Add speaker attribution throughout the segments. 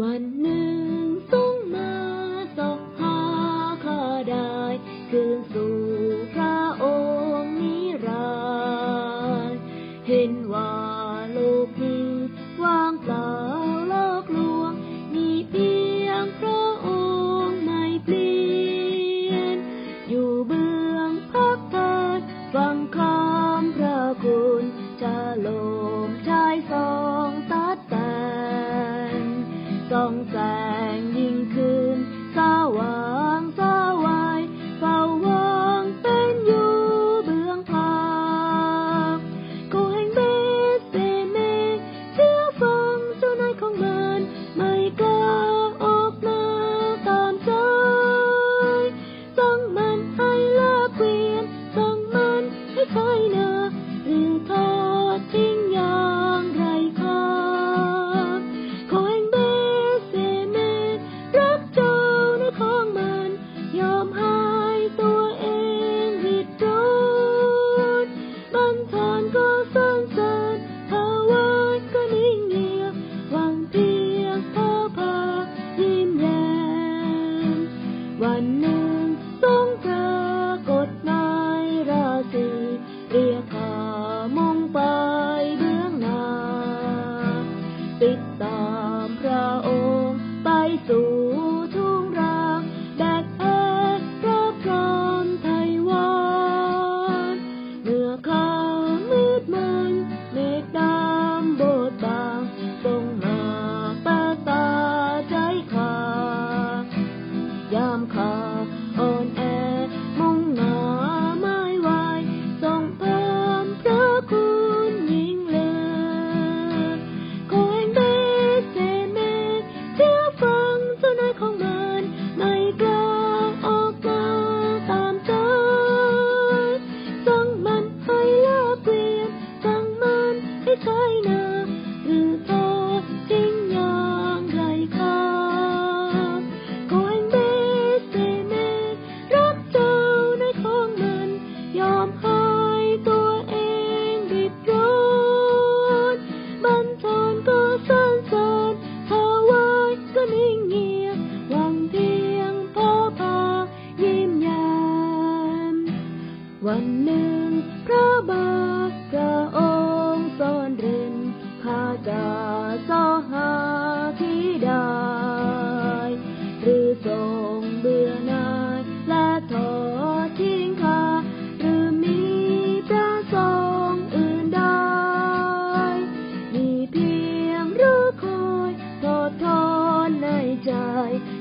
Speaker 1: วันหนึ่งทรงมาสกหาข้าได้คืนสู่พระองค์นิรันดร์เห็น 红山。านก็สั้นสันภาวานก็นิเงียบวังเพีงพอพายิ้มแย้มวันหนึ่งทรงปรากฏนายราศีเรียกามงไปเบื้องนาติดตามพระองค์ไปสู่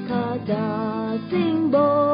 Speaker 1: cada símbolo.